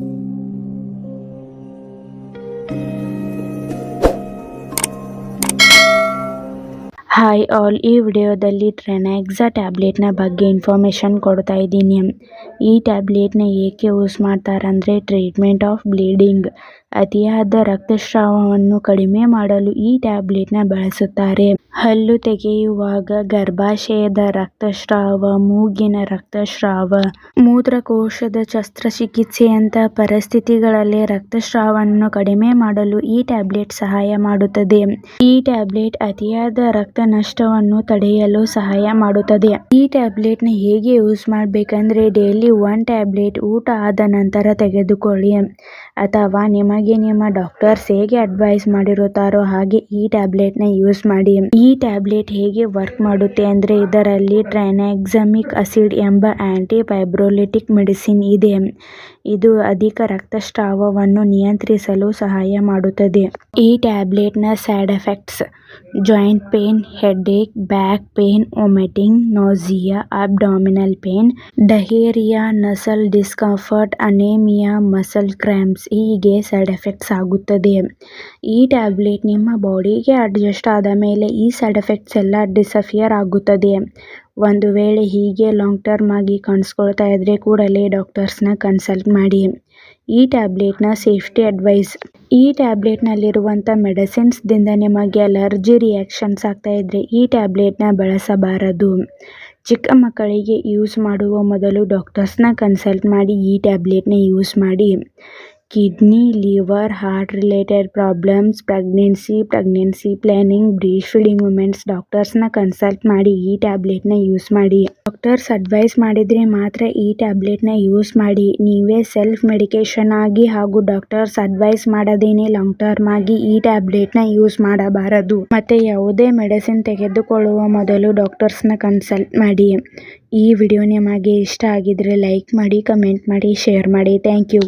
Thank you. Hi all ಈ ವಿಡಿಯೋದಲ್ಲಿ ಟ್ರೆನಾಕ್ಸಾ ಟ್ಯಾಬ್ಲೆಟ್ನ ಬಗ್ಗೆ ಇನ್ಫಾರ್ಮೇಷನ್ ಕೊಡ್ತಾ ಇದ್ದೀನಿ. ಈ ಟ್ಯಾಬ್ಲೆಟ್ನ ಏಕೆ ಯೂಸ್ ಮಾಡ್ತಾರಂದರೆ ಟ್ರೀಟ್ಮೆಂಟ್ ಆಫ್ ಬ್ಲೀಡಿಂಗ್ ಅತಿಯಾದ ರಕ್ತಸ್ರಾವವನ್ನು ಕಡಿಮೆ ಮಾಡಲು ಈ ಟ್ಯಾಬ್ಲೆಟ್ನ ಬಳಸುತ್ತಾರೆ. ಹಲ್ಲು ತೆಗೆಯುವಾಗ ಗರ್ಭಾಶಯದ ರಕ್ತಸ್ರಾವ, ಮೂಗಿನ ರಕ್ತಸ್ರಾವ, ಮೂತ್ರಕೋಶದ ಶಸ್ತ್ರಚಿಕಿತ್ಸೆಯಂಥ ಪರಿಸ್ಥಿತಿಗಳಲ್ಲಿ ರಕ್ತಸ್ರಾವವನ್ನು ಕಡಿಮೆ ಮಾಡಲು ಈ ಟ್ಯಾಬ್ಲೆಟ್ ಸಹಾಯ ಮಾಡುತ್ತದೆ. ಈ ಟ್ಯಾಬ್ಲೆಟ್ ಅತಿಯಾದ ರಕ್ತ ನಷ್ಟವನ್ನು ತಡೆಯಲು ಸಹಾಯ ಮಾಡುತ್ತದೆ. ಈ ಟ್ಯಾಬ್ಲೆಟ್ನ ಹೇಗೆ ಯೂಸ್ ಮಾಡಬೇಕಂದ್ರೆ ಡೈಲಿ ಒನ್ ಟ್ಯಾಬ್ಲೆಟ್ ಊಟ ಆದ ನಂತರ ತೆಗೆದುಕೊಳ್ಳಿ. ಅಥವಾ ನಿಮಗೆ ನಿಮ್ಮ ಡಾಕ್ಟರ್ಸ್ ಹೇಗೆ ಅಡ್ವೈಸ್ ಮಾಡಿರುತ್ತಾರೋ ಹಾಗೆ ಈ ಟ್ಯಾಬ್ಲೆಟ್ನ ಯೂಸ್ ಮಾಡಿ. ಈ ಟ್ಯಾಬ್ಲೆಟ್ ಹೇಗೆ ವರ್ಕ್ ಮಾಡುತ್ತೆ ಅಂದ್ರೆ ಇದರಲ್ಲಿ ಟ್ರೈನಾಕ್ಸಮಿಕ್ ಅಸಿಡ್ ಎಂಬ ಆಂಟಿ ಫೈಬ್ರೋಲಿಟಿಕ್ ಮೆಡಿಸಿನ್ ಇದೆ. ಇದು ಅಧಿಕ ರಕ್ತಸ್ರಾವವನ್ನು ನಿಯಂತ್ರಿಸಲು ಸಹಾಯ ಮಾಡುತ್ತದೆ. ಈ ಟ್ಯಾಬ್ಲೆಟ್ನ side effects, joint pain headache back pain vomiting nausea abdominal pain diarrhoea nasal discomfort anaemia muscle cramps ಹೀಗೆ ಸೈಡ್ ಎಫೆಕ್ಟ್ಸ್ ಆಗುತ್ತದೆ. ಈ ಟ್ಯಾಬ್ಲೆಟ್ ನಿಮ್ಮ ಬಾಡಿಗೆ ಅಡ್ಜಸ್ಟ್ ಆದ ಮೇಲೆ ಈ ಸೈಡ್ ಎಫೆಕ್ಟ್ಸ್ ಎಲ್ಲ ಡಿಸಫಿಯರ್ ಆಗುತ್ತದೆ. ಒಂದು ವೇಳೆ ಹೀಗೆ ಲಾಂಗ್ ಟರ್ಮ್ ಆಗಿ ಕಾಣಿಸ್ಕೊಳ್ತಾ ಇದ್ರೆ ಕೂಡಲೇ ಡಾಕ್ಟರ್ಸ್ನ ಕನ್ಸಲ್ಟ್ ಮಾಡಿ. ಈ ಟ್ಯಾಬ್ಲೆಟ್ನ ಸೇಫ್ಟಿ ಅಡ್ವೈಸ್ ಈ ಟ್ಯಾಬ್ಲೆಟ್ನಲ್ಲಿರುವಂಥ ಮೆಡಿಸಿನ್ಸ್ದಿಂದ ನಿಮಗೆ ಅಲರ್ಜಿ ರಿಯಾಕ್ಷನ್ಸ್ ಆಗ್ತಾ ಇದ್ರೆ ಈ ಟ್ಯಾಬ್ಲೆಟ್ನ ಬಳಸಬಾರದು. ಚಿಕ್ಕ ಮಕ್ಕಳಿಗೆ ಯೂಸ್ ಮಾಡುವ ಮೊದಲು ಡಾಕ್ಟರ್ಸ್ನ ಕನ್ಸಲ್ಟ್ ಮಾಡಿ ಈ ಟ್ಯಾಬ್ಲೆಟ್ನ ಯೂಸ್ ಮಾಡಿ. Kidney liver heart related problems pregnancy pregnancy planning breast feeding women's ಡಾಕ್ಟರ್ಸ್ನ consult ಮಾಡಿ ಈ ಟ್ಯಾಬ್ಲೆಟ್ನ ಯೂಸ್ ಮಾಡಿ. ಡಾಕ್ಟರ್ಸ್ ಅಡ್ವೈಸ್ ಮಾಡಿದರೆ ಮಾತ್ರ ಈ ಟ್ಯಾಬ್ಲೆಟ್ನ ಯೂಸ್ ಮಾಡಿ. ನೀವೇ ಸೆಲ್ಫ್ ಮೆಡಿಕೇಶನ್ ಆಗಿ ಹಾಗೂ ಡಾಕ್ಟರ್ಸ್ ಅಡ್ವೈಸ್ ಮಾಡದೇನೆ ಲಾಂಗ್ ಟರ್ಮ್ ಆಗಿ ಈ ಟ್ಯಾಬ್ಲೆಟ್ನ ಯೂಸ್ ಮಾಡಬಾರದು. ಮತ್ತೆ ಯಾವುದೇ ಮೆಡಿಸಿನ್ ತೆಗೆದುಕೊಳ್ಳುವ ಮೊದಲು ಡಾಕ್ಟರ್ಸ್ನ ಕನ್ಸಲ್ಟ್ ಮಾಡಿ. ಈ ವಿಡಿಯೋ ನಿಮಗೆ ಇಷ್ಟ ಆಗಿದ್ರೆ ಲೈಕ್ ಮಾಡಿ ಕಮೆಂಟ್ ಮಾಡಿ ಶೇರ್ ಮಾಡಿ. Thank you